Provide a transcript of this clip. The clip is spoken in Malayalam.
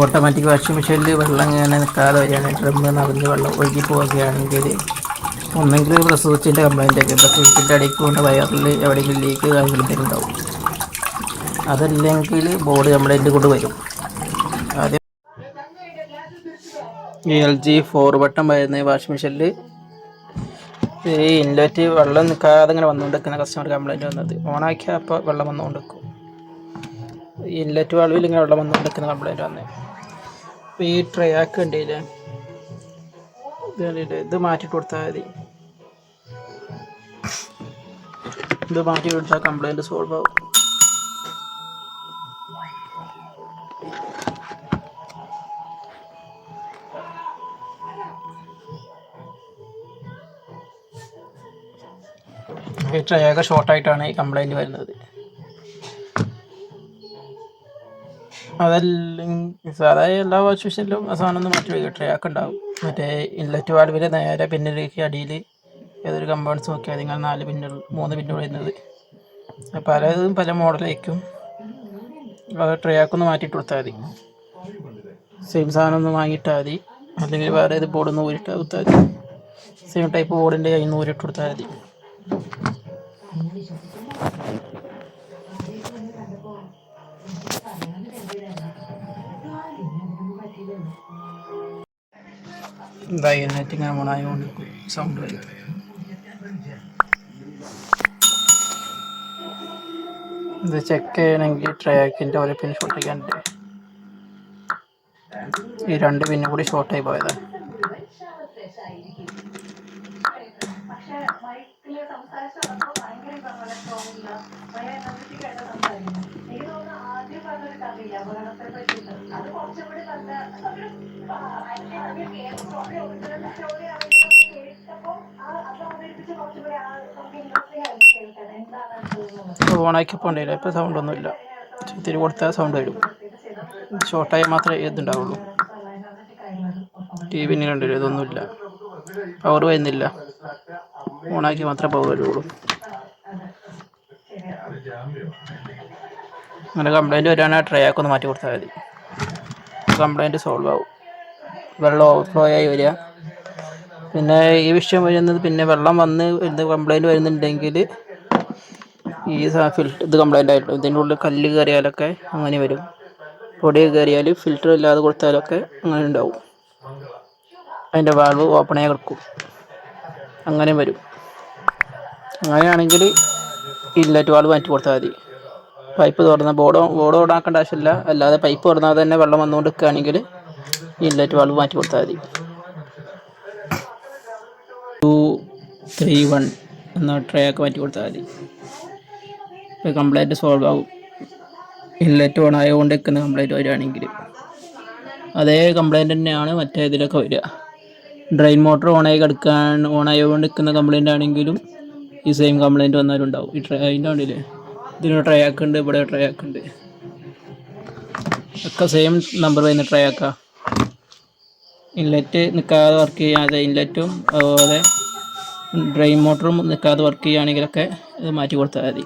ഓട്ടോമാറ്റിക് വാഷിംഗ് മെഷീനിൽ വെള്ളം ഇങ്ങനെ നിൽക്കാതെ വരികയാണ്. ഡ്രമ്മ് നിറഞ്ഞ് വെള്ളം ഒഴുകി പോവുകയാണെങ്കിൽ ഒന്നെങ്കിൽ പ്രസ് സ്വിച്ചിന്റെ കംപ്ലൈന്റ് ഒക്കെ. പ്രസ് സ്വിച്ചിന്റെ അടിക്ക് കൊണ്ട് വയറിൽ എവിടെയെങ്കിലും ലീക്ക് കാര്യങ്ങളെന്തെങ്കിലും ഉണ്ടാവും. അതല്ലെങ്കിൽ ബോർഡ് കംപ്ലൈന്റ് കൊണ്ട് വരും. ആദ്യം എൽ ജി ഫോർ ബട്ടൺ വരുന്ന വാഷിംഗ് മെഷീനിൽ ഈ ഇൻലെറ്റ് വെള്ളം നിൽക്കാതെ ഇങ്ങനെ വന്നുകൊണ്ടിരിക്കുന്ന കസ്റ്റമർ കംപ്ലൈന്റ് വന്നത്. ഓണാക്കിയാൽ അപ്പോൾ വെള്ളം വന്നുകൊണ്ടിരിക്കും. ഇൻലെറ്റ് വാൾവിൽ ഇങ്ങനെ വെള്ളം വന്നുകൊണ്ടിരിക്കുന്ന കംപ്ലൈന്റ് വന്നത് അപ്പോൾ ഈ ട്രയാക്ക് ഉണ്ടല്ലേ ഇത് മാറ്റി കൊടുത്താൽ മതി. ഇത് മാറ്റി കൊടുത്താൽ കംപ്ലൈന്റ് സോൾവ് ആവും. ഈ ട്രയൊക്കെ ഷോർട്ടായിട്ടാണ് ഈ കംപ്ലൈന്റ് വരുന്നത്. അതല്ലെങ്കിൽ സാധാരണ എല്ലാ വാഷ് മെഷീനിലും ആ സാധനം ഒന്ന് മാറ്റി വയ്ക്കുക ട്രയാക്ക് ഉണ്ടാവും. മറ്റേ ഇൻലെറ്റ് വാൽവിലെ നേരെ പിന്നിലേക്ക് അടിയിൽ ഏതൊരു കമ്പൗണ്ട്സ് നോക്കിയാൽ നിങ്ങൾ നാല് പിന്നുകൾ മൂന്ന് പിന്നു വരുന്നത്. പലതും പല മോഡലായിരിക്കും അത് ട്രയാക്ക് ഒന്ന് മാറ്റിയിട്ട് കൊടുത്താൽ മതി. സെയിം സാധനം ഒന്ന് വാങ്ങിയിട്ടാൽ മതി. അല്ലെങ്കിൽ വേറെ ഏത് ബോർഡൊന്ന് ഊരിട്ട് കൊടുത്താൽ മതി. സെയിം ടൈപ്പ് ബോർഡിന്റെ കയ്യിൽ നിന്ന് ഊരിട്ട് കൊടുത്താൽ മതി. എന്തായി എന്നിട്ട് ഇങ്ങനെ ഓണായതുകൊണ്ട് സൗണ്ട് വരും ഇത് ചെക്ക് ചെയ്യണമെങ്കിൽ ട്രാക്കിന്റെ ഒരു പിൻ ഷോട്ട് ചെയ്യാനുണ്ട് ഈ രണ്ട് പിന്നും കൂടി ഷോർട്ടായി പോയതാണ് ഓണാക്കിയപ്പോൾ ഉണ്ടല്ലോ ഇപ്പം സൗണ്ട് ഒന്നുമില്ല. തിരി കൊടുത്താൽ സൗണ്ട് വരും. ഷോർട്ടായി മാത്രമേ ഇതുണ്ടാവുള്ളൂ. ടി വി കണ്ടില്ല? ഇതൊന്നുമില്ല. പവർ വരുന്നില്ല. ഓണാക്കി മാത്രമേ പവർ വരുള്ളൂ. അങ്ങനെ കംപ്ലൈന്റ് വരികയാണെങ്കിൽ ട്രയാക്ക് ഒന്ന് മാറ്റി കൊടുത്താൽ മതി. കംപ്ലൈന്റ് സോൾവ് ആവും. വെള്ളം ഓവർഫ്ലോ ആയി വരിക. പിന്നെ ഈ വിഷയം വരുന്നത് പിന്നെ വെള്ളം വന്ന് വരുന്ന കംപ്ലൈന്റ് വരുന്നുണ്ടെങ്കിൽ ഈ ഫിൽറ്റർ ഇത് കംപ്ലൈന്റ് ആയിട്ടുള്ളൂ ഇതിന്റെ ഉള്ളിൽ കല്ല് കയറിയാലൊക്കെ അങ്ങനെ വരും. പൊടി കയറിയാൽ ഫിൽറ്റർ ഇല്ലാതെ കൊടുത്താലൊക്കെ അങ്ങനെ ഉണ്ടാവും. അതിന്റെ വാൾവ് ഓപ്പൺ ആയി കിടക്കും. അങ്ങനെ വരും. അങ്ങനെയാണെങ്കിൽ ഇല്ലറ്റ് വാൾവ് മാറ്റി കൊടുത്താൽ മതി. പൈപ്പ് തുറന്ന ബോർഡ് ബോർഡ് ഓണാക്കേണ്ട ആവശ്യമില്ല. അല്ലാതെ പൈപ്പ് തുറന്നാൽ തന്നെ വെള്ളം വന്നുകൊണ്ട് നിൽക്കുകയാണെങ്കിൽ ഇല്ലറ്റ് വാൾവ് മാറ്റി കൊടുത്താൽ മതി. ടു ത്രീ വൺ എന്ന ട്രേ ഒക്കെ മാറ്റി കൊടുത്താൽ മതി. ഇപ്പോൾ കംപ്ലൈന്റ് സോൾവ് ആവും. ഇൻലെറ്റ് ഓൺ ആയതുകൊണ്ട് നിൽക്കുന്ന കംപ്ലൈന്റ് വരികയാണെങ്കിൽ. അതേ കംപ്ലൈന്റ് തന്നെയാണ് മറ്റേ ഇതിലൊക്കെ വരിക. ഡ്രെയിൻ മോട്ടർ ഓണായി കിടക്കാൻ ഓണായതുകൊണ്ട് നിൽക്കുന്ന കംപ്ലൈന്റ് ആണെങ്കിലും ഈ സെയിം കംപ്ലൈന്റ് വന്നാലും ഉണ്ടാവും ഈ ട്രെയിന്റെ ഉണ്ടല്ലേ ഇതിന് ട്രൈ ആക്കുന്നുണ്ട് ഇവിടെ ട്രൈ ആക്കുന്നുണ്ട് ഒക്കെ സെയിം നമ്പർ വരുന്ന ട്രൈ ആക്കാം. ഇൻലെറ്റ് നിൽക്കാതെ വർക്ക് ചെയ്യാതെ ഇൻലെറ്റും അതുപോലെ ഡ്രെയിൻ മോട്ടറും നിൽക്കാതെ വർക്ക് ചെയ്യുകയാണെങ്കിലൊക്കെ ഇത് മാറ്റി കൊടുത്താൽ മതി.